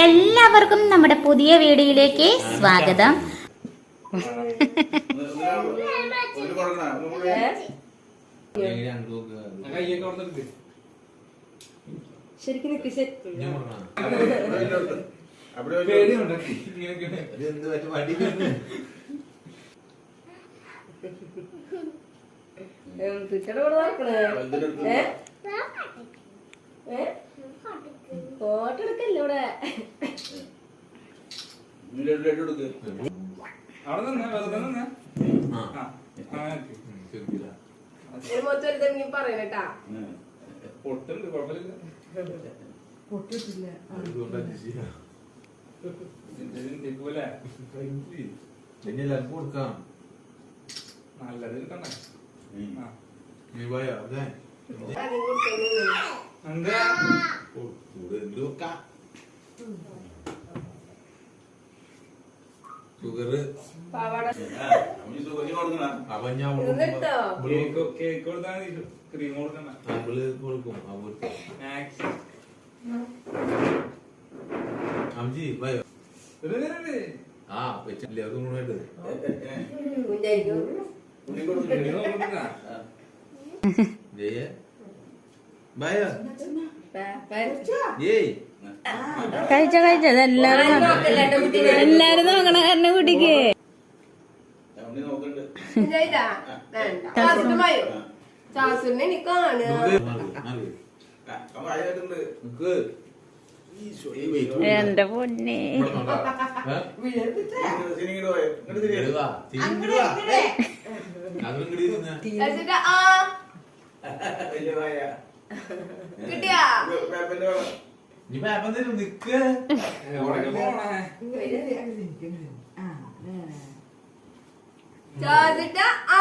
എല്ലാവർക്കും നമ്മുടെ പുതിയ വീഡിയോയിലേക്ക് സ്വാഗതം. ശരിക്കും ടീച്ചറുടെ കൂടെ നടക്കണേ ഏ? ഫോട്ടോ എടുക്കല്ലേ ഇവിടെ പറയണട്ടാ. പൊട്ടുണ്ട് കുഴപ്പമില്ല. ഇതിന്റെ പോലെ കൊടുക്കാം. നല്ലത് കണ്ടേ നീ പോയോ? അതെ. കൊടുക്കണ. അപ്പൊ ഞാൻ കേക്ക് കൊടുത്താൽ ക്രീം കൊടുക്കണ്ട അവൾ കൊടുക്കും അവർക്ക് അമ്മജി പോയോ ആ വെച്ചില്ല അത്. ആ. ജയ ഏയ്. കഴിച്ച കഴിച്ച. എല്ലാരും. എല്ലാരും നോക്കണ കാരണം കുട്ടിക്ക്. എന്റെ പൊന്നെ. വലിയ. കിട്ടിയാ? ഇനി പേപ്പർ തരും നിക്ക്. ചാസുവിന്റെ ആ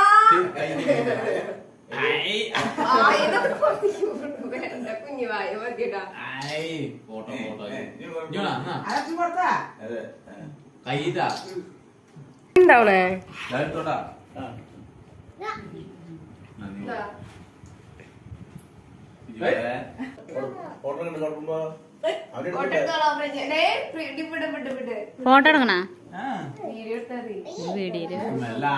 കൈ നീട്ട്. ഐ. ആ, ഇതൊക്കെ പൊട്ടിക്ക് വേണ്ട കുഞ്ഞു വായ മതിടാ ഐ. Photo photo. കൈയിട്ടാ ഉണ്ടാവണേ ഫോട്ടോ എടുക്കണ? ആ. വീഡിയോ എടുത്താ മതി. വീഡിയോയിൽ. മെല്ലെ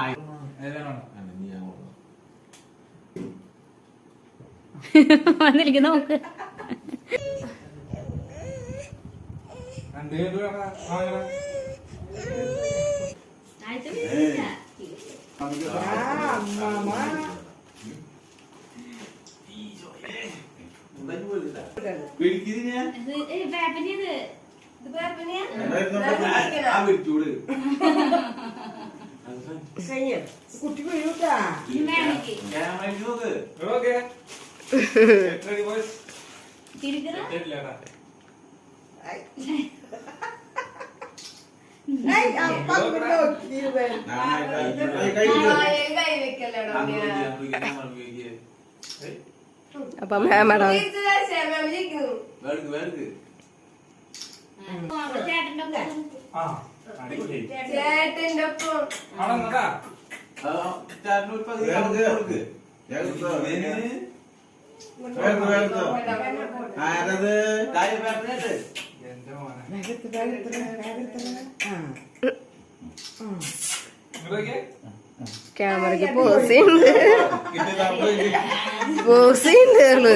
വിളിക്ക്. ഏയ്, അപ്പൊ മേമടാ വേടുക്ക്, വേടുക്ക്. ആ അടിപൊളി ചേട്ടന്റെ ഒപ്പം അവിടെ നിന്നടാ ആ, ചാറ്റിന് ഒരു പകുതി വേടുക്ക്. അങ്ങോട്ട് കൊടുക്ക്. ഞാൻ കൊടുത്തോ? ഇതിന് വേഗം, വേഗം. ആരത്? കായ് പേപ്പറിനകത്ത്. എന്റെ മോനെ വേഗത്ത് വേഗത്ത് വേഗത്ത് ആ ഇങ്ങോട്ടേക്ക് ക്യാമറക്ക് പോസ് ചെയ്യുന്നുണ്ട് പോസ് ചെയ്യുന്നുള്ളു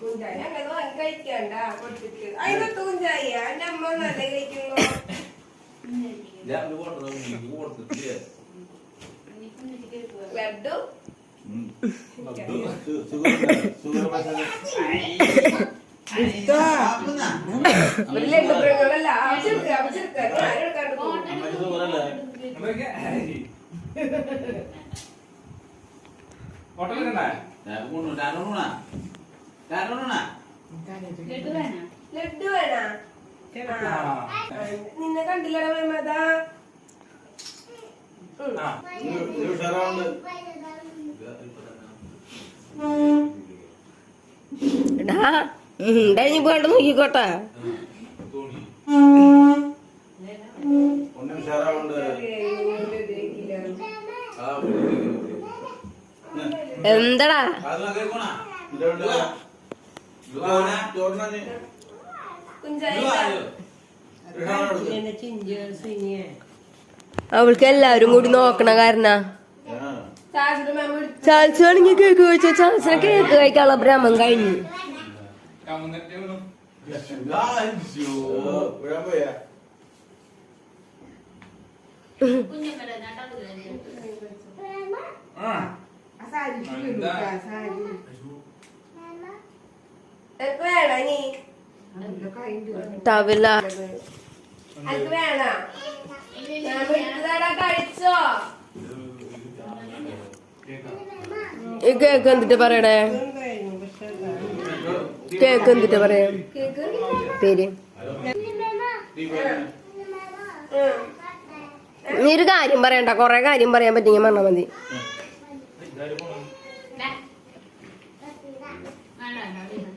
കുഞ്ചായി അങ്ങനെ വാങ്ങി കഴിക്കണ്ട കൊടുത്തിട്ട്. അതിനൊക്കെ കുഞ്ചായി എന്റെ അമ്മ നല്ല കഴിക്കുന്നു? ലഡു ഉം. സു- സുഖമില്ല. സുഖമില്ല. ഇതാ ഒരു ലഡു മൃഗങ്ങളല്ല ആവശ്യമെടുക്ക ആവശ്യമെടുക്ക ആരും എടുക്കാണ്ട് ഹോട്ടലിൽ കണ്ടാ ഞാൻ കൊണ്ടു, ഞാൻ കൊണ്ടുവന്നാ? ഞാൻ കൊണ്ടുവന്നാ? ലഡു വേണ നിന്നെ കണ്ടില്ലടാ മേമതാ ഉണ്ടായി പോകണ്ട നോക്കിക്കോട്ടെ. എന്താടാ? അവൾക്ക് എല്ലാരും കൂടി നോക്കണ കാരണ. ചാൾസ് വേണമെങ്കിൽ കേക്ക് കഴിച്ചോ ചാൾസിനെ കേക്ക് കഴിക്കാനുള്ള ഭ്രമം കഴിഞ്ഞു. ആ ആ സാരി വീഴൂട്ടാ സാരി എനിക്ക് വേണ നീ നല്ല കഴിഞ്ഞു തവില്ല എനിക്ക് വേണ ഞാൻ വിട്ടതാടാ കഴിച്ചോ? ഈ കേക്ക് എന്തിട്ട് പറയണേ? കേക്ക് എന്തിട്ട് പറയാ പേര്. നീ ഒരു കാര്യം പറയണ്ട. കൊറേ കാര്യം പറയാൻ പറ്റിയെങ്കിൽ പറഞ്ഞാ മതി എന്താ പോണ വീഡിയോ വീഡിയോ പോണ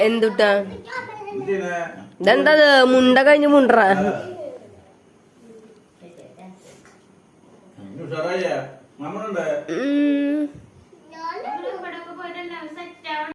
എന്തുട്ടാ എന്തിനാ ഇതെന്താ മുണ്ട കഴിഞ്ഞ് മുണ്ടറ ഉഷാറായ മാമനുണ്ട് ഉം